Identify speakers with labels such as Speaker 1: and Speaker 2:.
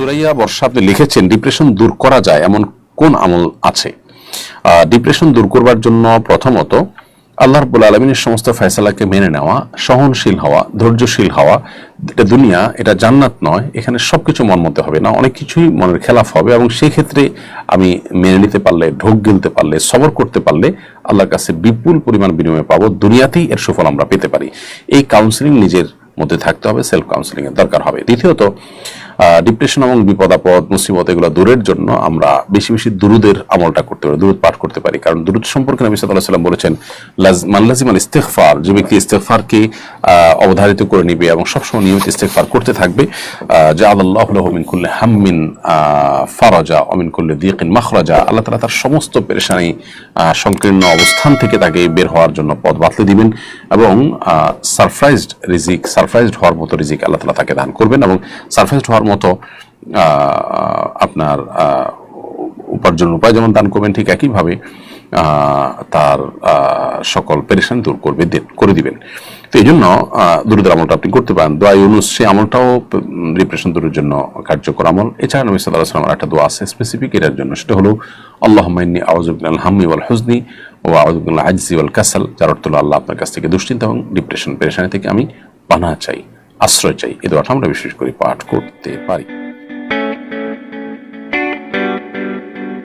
Speaker 1: সুরাইয়া বর্ষা আপনি লিখেছেন, ডিপ্রেশন দূর করা যায় এমন কোন আমল আছে? ডিপ্রেশন দূর করবার জন্য প্রথমত আল্লাহ রব্বুল আলমিনের সমস্ত ফয়সালাকে মেনে নেওয়া, সহনশীল হওয়া, ধৈর্যশীল হওয়া, এটা দুনিয়া, এটা জান্নাত নয়, এখানে সবকিছু মন মতে হবে না, অনেক কিছুই মনের খেলাফ হবে এবং সেই ক্ষেত্রে আমি মেনে নিতে পারলে, ঢোক গিলতে পারলে, সবর করতে পারলে আল্লাহর কাছে বিপুল পরিমাণ বিনিময় পাবো, দুনিয়াতেই এর সুফল আমরা পেতে পারি। এই কাউন্সিলিং নিজের মধ্যে থাকতে হবে সেলফ কাউন্সিলিং এর দরকার হবে। দ্বিতীয়ত ডিপ্রেশন এবং বিপদ, আপদ, মুসিবত এগুলো দূরের জন্য আমরা বেশি বেশি দুরুদের আমলটা করতে পারি, দুরুদ পাঠ করতে পারি। কারণ দুরুদ সম্পর্কে নবী সাল্লাহ সাল্লাম বলেছেন, লাজ- মান লাজিম আল ইস্তেকফার যে ব্যক্তি ইস্তেকফারকে অবধারিত করে নিবে এবং সবসময় নিয়মিত ইস্তেকফার করতে থাকবে যা আল্লাহ মিন কুল্লে হাম্মিন ফারাজা অমিন কুল্লে দিকিন মাখরাজা। আল্লাহ তালা তার সমস্ত পেরেশানি সংকীর্ণ অবস্থান থেকে তাকে বের হওয়ার জন্য পথ বাতলে দিবেন এবং সারপ্রাইজড রিজিক সারপ্রাইজড হওয়ার মতো রিজিক আল্লাহ তালা তাকে দান করবেন এবং সারপ্রাইজড হওয়ার মতো আপনার আহ, উপার্জনের উপায় যেমন দান করবেন ঠিক একইভাবে তার সকল পেরেশান দূর করবে করে দিবেন। তো এই জন্য দূরদের আমলটা আপনি করতে পারেন। দোয়া ইউনুস সেই আমলটাও ডিপ্রেশন দূরের জন্য কার্যকর আমল। এছাড়া নবী সাল্লাহ সাল্লামের একটা দোয়া আছে স্পেসিফিক এটার জন্য সেটা হলো আল্লাহ মাইনি আউজুবিল হাম্মি ওয়াল হুজনি ও আউজুবিল আজজি ওয়াল কাসাল। যার অর্থ আল্লাহ আপনার কাছ থেকে দুশ্চিন্তা এবং ডিপ্রেশন পেরেশানি থেকে আমি পানা চাই। আশ্রয় চাই। এ দোয়াটা আমরা বিশেষ করে পাঠ করতে পারি।